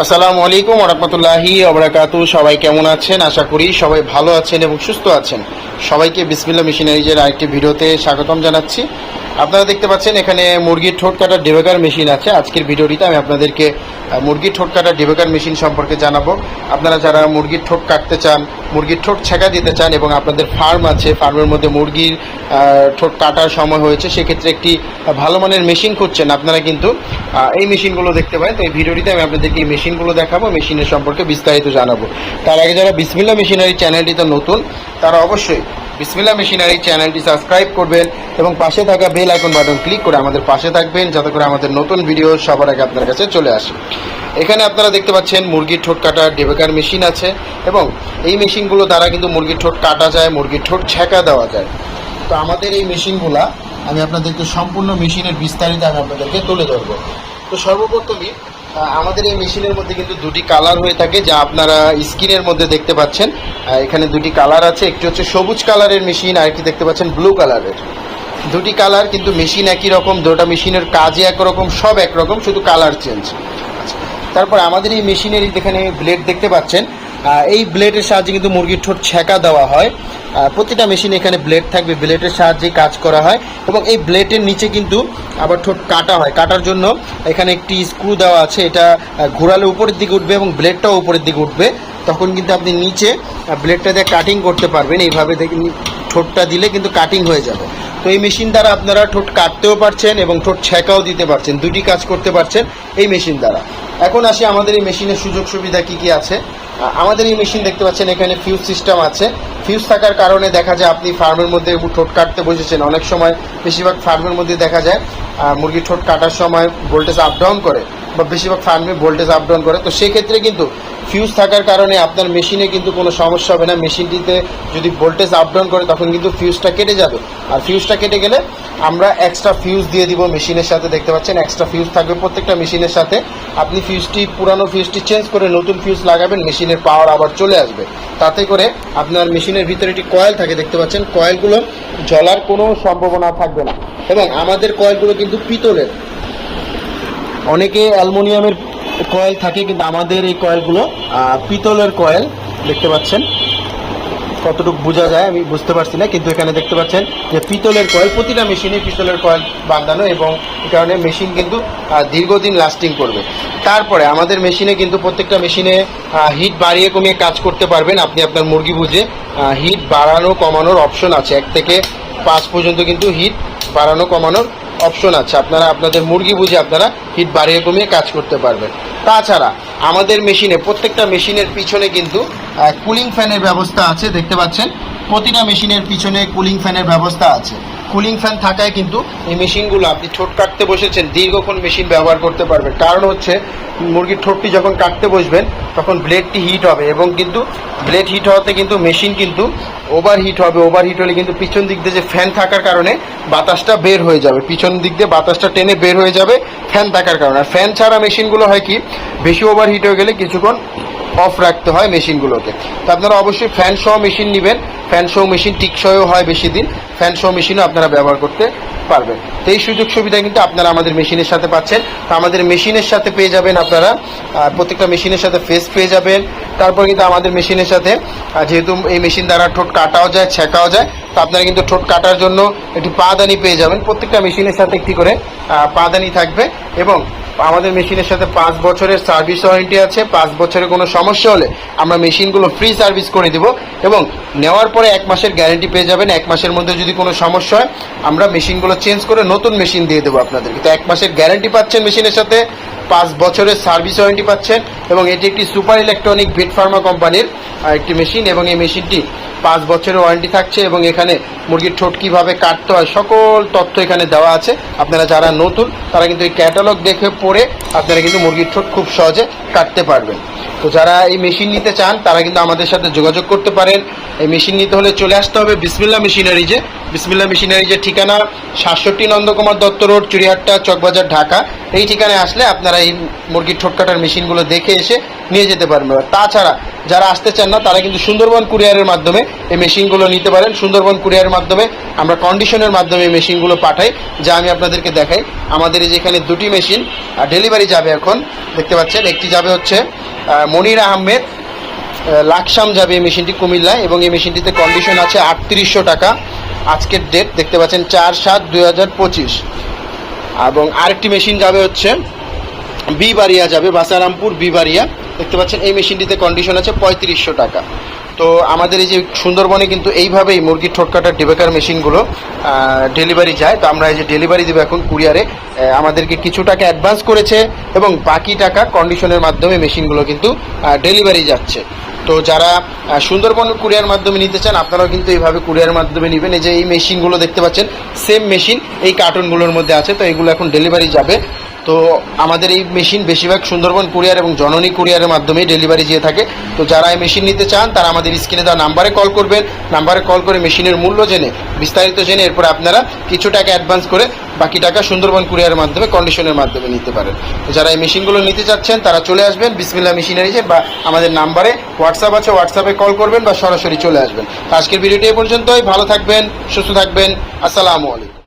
আসসালামু আলাইকুম রহমতুল্লাহি অবরাকাতু সবাই কেমন আছেন? আশা করি সবাই ভালো আছেন এবং সুস্থ আছেন। সবাইকে বিসমিল্লা মিশনারিজের আরেকটি ভিডিওতে স্বাগতম জানাচ্ছি। আপনারা দেখতে পাচ্ছেন, এখানে মুরগির ঠোঁট কাটার ডেবেকার মেশিন আছে। আজকের ভিডিওটিতে আমি আপনাদেরকে মুরগির ঠোঁট কাটার ডেবেকার মেশিন সম্পর্কে জানাব। আপনারা যারা মুরগির ঠোঁট কাটতে চান, মুরগির ঠোঁট ছেঁকা দিতে চান এবং আপনাদের ফার্ম আছে, ফার্মের মধ্যে মুরগির ঠোঁট কাটার সময় হয়েছে, সেক্ষেত্রে একটি ভালো মানের মেশিন খুঁজছেন আপনারা কিন্তু এই মেশিনগুলো দেখতে পারেন। তো এই ভিডিওটিতে আমি আপনাদেরকে এই মেশিনগুলো দেখাবো মেশিনের সম্পর্কে বিস্তারিত জানাব। তার আগে যারা বিসমিল্লা মেশিনারি চ্যানেলটিতে নতুন, তারা অবশ্যই বিসমিল্লা মেশিনারি চ্যানেলটি সাবস্ক্রাইব করবেন এবং পাশে থাকা বেল আইকন বাটন ক্লিক করে আমাদের পাশে থাকবেন, যাতে করে আমাদের নতুন ভিডিও সবার আগে আপনার কাছে চলে আসে। এখানে আপনারা দেখতে পাচ্ছেন মুরগির ঠোঁট কাটার ডেবেকার মেশিন আছে এবং এই মেশিনগুলো দ্বারা কিন্তু মুরগির ঠোঁট কাটা যায়, মুরগির ঠোঁট ছেঁকা দেওয়া যায়। তো আমাদের এই মেশিনগুলা আমি আপনাদেরকে সম্পূর্ণ মেশিনের বিস্তারিত আমি আপনাদেরকে তুলে ধরবো। তো সর্বপ্রথমই আমাদের এই মেশিনের মধ্যে কিন্তু দুটি কালার হয়ে থাকে, যা আপনারা স্ক্রিনের মধ্যে দেখতে পাচ্ছেন। এখানে দুটি কালার আছে, একটি হচ্ছে সবুজ কালারের মেশিন আর একটি দেখতে পাচ্ছেন ব্লু কালারের। দুটি কালার কিন্তু মেশিন একই রকম, দুটা মেশিনের কাজই একরকম, সব একরকম, শুধু কালার চেঞ্জ তারপর আমাদের এই মেশিনের যেখানে ব্লেড দেখতে পাচ্ছেন। এই ব্লেডের সাহায্যে কিন্তু মুরগির ঠোঁট ছেঁকা দেওয়া হয়। প্রতিটা মেশিন এখানে ব্লেড থাকবে ব্লেডের সাহায্যে কাজ করা হয় এবং এই ব্লেডের নিচে কিন্তু আবার ঠোঁট কাটা হয়। কাটার জন্য এখানে একটি স্ক্রু দেওয়া আছে, এটা ঘোরালে উপরের দিকে উঠবে এবং ব্লেডটাও উপরের দিকে উঠবে। তখন কিন্তু আপনি নিচে ব্লেডটা দিয়ে কাটিং করতে পারবেন। এইভাবে ঠোঁটটা দিলে কিন্তু কাটিং হয়ে যাবে। তো এই মেশিন দ্বারা আপনারা ঠোঁট কাটতেও পারছেন এবং ঠোঁট ছেঁকাও দিতে পারছেন দুটি কাজ করতে পারছেন এই মেশিন দ্বারা। এখন আসি আমাদের এই মেশিনের সুযোগ সুবিধা কি কি আছে? আমাদের এই মেশিন দেখতে পাচ্ছেন এখানে ফিউজ সিস্টেম আছে। ফিউজ থাকার কারণে দেখা যায় আপনি ফার্মের মধ্যে ঠোঁট কাটতে বসেছেন। অনেক সময় বেশিরভাগ ফার্মের মধ্যে দেখা যায় আহ, মুরগির ঠোঁট কাটার সময় ভোল্টেজ আপ ডাউন করে বা বেশিরভাগ ফার্মে ভোল্টেজ আপ ডাউন করে। তো সেক্ষেত্রে কিন্তু ফিউজ থাকার কারণে আপনার মেশিনে কিন্তু কোনো সমস্যা হবে না। মেশিনটিতে যদি ভোল্টেজ আপ ডাউন করে, তখন কিন্তু ফিউজটা কেটে যাবে। আর ফিউজটা কেটে গেলে আমরা এক্সট্রা ফিউজ দিয়ে দিব মেশিনের সাথে। দেখতে পাচ্ছেন এক্সট্রা ফিউজ থাকবে প্রত্যেকটা মেশিনের সাথে। আপনি ফিউজটি পুরানো ফিউজটি চেঞ্জ করে নতুন ফিউজ লাগাবেন মেশিনের পাওয়ার আবার চলে আসবে। তাতে করে আপনার মেশিনের ভিতরে একটি কয়েল থাকে, দেখতে পাচ্ছেন। কয়েলগুলো জ্বলার কোনো সম্ভাবনা থাকবে না। এবং আমাদের কয়েলগুলো কিন্তু পিতলের। অনেকে অ্যালুমিনিয়ামের কয়েল থাকে, কিন্তু আমাদের এই কয়েলগুলো পিতলের কয়েল দেখতে পাচ্ছেন? কতটুকু বোঝা যায় আমি বুঝতে পারছি না, কিন্তু এখানে দেখতে পাচ্ছেন যে পিতলের কয়েল প্রতিটা মেশিনে পিতলের কয়েল বাঁধানো এবং এই কারণে মেশিন কিন্তু দীর্ঘদিন লাস্টিং করবে। তারপরে আমাদের মেশিনে কিন্তু প্রত্যেকটা মেশিনে হিট বাড়িয়ে কমিয়ে কাজ করতে পারবেন। আপনি আপনার মুরগি বুঝে হিট বাড়ানো কমানোর অপশন আছে। এক থেকে পাঁচ পর্যন্ত কিন্তু হিট বাড়ানো কমানোর অপশন আছে। আপনারা আপনাদের মুরগি বুঝে আপনারা হিট বাড়িয়ে কমিয়ে কাজ করতে পারবেন। তাছাড়া আমাদের মেশিনে, প্রত্যেকটা মেশিনের পিছনে কিন্তু কুলিং ফ্যানের ব্যবস্থা আছে, দেখতে পাচ্ছেন। প্রতিটা মেশিনের পিছনে কুলিং ফ্যানের ব্যবস্থা আছে। কুলিং ফ্যান থাকায় কিন্তু এই মেশিনগুলো, আপনি ঠোঁট কাটতে বসেছেন, দীর্ঘক্ষণ মেশিন ব্যবহার করতে পারবেন। কারণ হচ্ছে, মুরগির ঠোঁটটি যখন কাটতে বসবেন, তখন ব্লেডটি হিট হবে এবং কিন্তু ব্লেড হিট হওয়াতে কিন্তু মেশিন কিন্তু ওভার হিট হবে। ওভার হিট হলে কিন্তু পিছন দিক দিয়ে যে ফ্যান থাকার কারণে বাতাসটা বের হয়ে যাবে। পিছন দিক দিয়ে বাতাসটা টেনে বের হয়ে যাবে ফ্যান থাকার কারণে। আর ফ্যান ছাড়া মেশিনগুলো হয় কি, বেশি ওভার হিট হয়ে গেলে কিছুক্ষণ অফ রাখতে হয় মেশিনগুলোকে তো আপনারা অবশ্যই ফ্যান সহ মেশিন নেবেন। ফ্যান সহ মেশিন টিকসইও হয় বেশি দিন ফ্যান সহ মেশিনও আপনারা ব্যবহার করতে পারবেন। তো এই সুযোগ সুবিধা কিন্তু আপনারা আমাদের মেশিনের সাথে পাচ্ছেন। তো আমাদের মেশিনের সাথে পেয়ে যাবেন আপনারা প্রত্যেকটা মেশিনের সাথে ফেস পেয়ে যাবেন। তারপর কিন্তু আমাদের মেশিনের সাথে যেহেতু এই মেশিন দ্বারা ঠোঁট কাটাও যায়, ছেঁকাও যায়, তো আপনারা কিন্তু ঠোঁট কাটার জন্য একটি পাদানি পেয়ে যাবেন। প্রত্যেকটা মেশিনের সাথে একটি করে পাদানি থাকবে এবং আমাদের মেশিনের সাথে পাঁচ বছরের সার্ভিস ওয়ারেন্টি আছে। পাঁচ বছরের কোনো সমস্যা হলে আমরা মেশিনগুলো ফ্রি সার্ভিস করে দিব এবং নেওয়ার পরে এক মাসের গ্যারেন্টি পেয়ে যাবেন। এক মাসের মধ্যে যদি কোনো সমস্যা হয়, আমরা মেশিনগুলো চেঞ্জ করে নতুন মেশিন দিয়ে দেবো আপনাদেরকে। তো এক মাসের গ্যারেন্টি পাচ্ছেন মেশিনের সাথে। পাঁচ বছরের সার্ভিস ওয়ারেন্টি পাচ্ছেন এবং এটি একটি সুপার ইলেকট্রনিক বিট ফার্মা কোম্পানির একটি মেশিন এবং এই মেশিনটি পাঁচ বছরের ওয়ারেন্টি থাকছে এবং এখানে মুরগির ঠোঁট কীভাবে কাটতে হয় সকল তথ্য এখানে দেওয়া আছে। আপনারা যারা নতুন, তারা কিন্তু এই ক্যাটালগ দেখে পড়ে আপনারা কিন্তু মুরগির ঠোঁট খুব সহজে কাটতে পারবেন। তো যারা এই মেশিন নিতে চান, তারা কিন্তু আমাদের সাথে যোগাযোগ করতে পারেন। এই মেশিন নিতে হলে চলে আসতে হবে বিসমিল্লা মেশিনারিজে। বিসমিল্লা মেশিনারি যে ঠিকানা, সাতষট্টি নন্দকুমার দত্ত রোড চুরিহাট্টা চকবাজার, ঢাকা। এই ঠিকানায় আসলে আপনারা এই মুরগির ঠোঁট কাটার মেশিনগুলো দেখে এসে নিয়ে যেতে পারবেন। তাছাড়া যারা আসতে চান না, তারা কিন্তু সুন্দরবন কুরিয়ারের মাধ্যমে এই মেশিনগুলো নিতে পারেন। সুন্দরবন কুরিয়ারের মাধ্যমে আমরা কন্ডিশনের মাধ্যমে এই মেশিনগুলো পাঠাই, যা আমি আপনাদেরকে দেখাই। আমাদের এই যে এখানে দুটি মেশিন ডেলিভারি যাবে এখন, দেখতে পাচ্ছেন, একটি যাবে হচ্ছে মনির আহমেদ লাকসাম যাবে এই মেশিনটি কুমিল্লায়, এবং এই মেশিনটিতে কন্ডিশন আছে আটত্রিশশো টাকা। আজকের ডেট দেখতে পাচ্ছেন চার সাত দুই হাজার পঁচিশ। এবং আরেকটি মেশিন যাবে হচ্ছে বিবাড়িয়া যাবে, বাসারামপুর বিবাড়িয়া। দেখতে পাচ্ছেন এই মেশিনটিতে কন্ডিশন আছে পঁয়ত্রিশশো টাকা। তো আমাদের এই যে সুন্দরবনে কিন্তু এইভাবেই মুরগির ঠোঁট ডিবেকার মেশিনগুলো ডেলিভারি যায়। তো আমরা এই যে ডেলিভারি দেবো এখন কুরিয়ারে আমাদেরকে কিছু টাকা অ্যাডভান্স করেছে এবং বাকি টাকা কন্ডিশনের মাধ্যমে মেশিনগুলো কিন্তু ডেলিভারি যাচ্ছে। তো যারা সুন্দরবন কুরিয়ার মাধ্যমে নিতে চান, আপনারাও কিন্তু এইভাবে কুরিয়ার মাধ্যমে নেবেন। এই যে এই মেশিনগুলো দেখতে পাচ্ছেন সেম মেশিন এই কার্টুনগুলোর মধ্যে আছে, তো এগুলো এখন ডেলিভারি যাবে। তো আমাদের এই মেশিন বেশিরভাগ সুন্দরবন কুরিয়ার এবং জননী কুরিয়ারের মাধ্যমেই ডেলিভারি দিয়ে থাকে। তো যারা এই মেশিন নিতে চান, তারা আমাদের স্ক্রিনে দেওয়া নাম্বারে কল করবেন। নাম্বারে কল করে মেশিনের মূল্য জেনে, বিস্তারিত জেনে এরপর আপনারা কিছু টাকা অ্যাডভান্স করে বাকি টাকা সুন্দরবন কুরিয়ারের মাধ্যমে কন্ডিশনের মাধ্যমে নিতে পারেন। তো যারা এই মেশিনগুলো নিতে চাচ্ছেন, তারা চলে আসবেন বিসমিল্লা মেশিনারিজে বা আমাদের নাম্বারে হোয়াটসঅ্যাপ আছে, হোয়াটসঅ্যাপে কল করবেন বা সরাসরি চলে আসবেন। আজকের ভিডিওটি এ পর্যন্তই। ভালো থাকবেন, সুস্থ থাকবেন। আসসালামু আলাইকুম।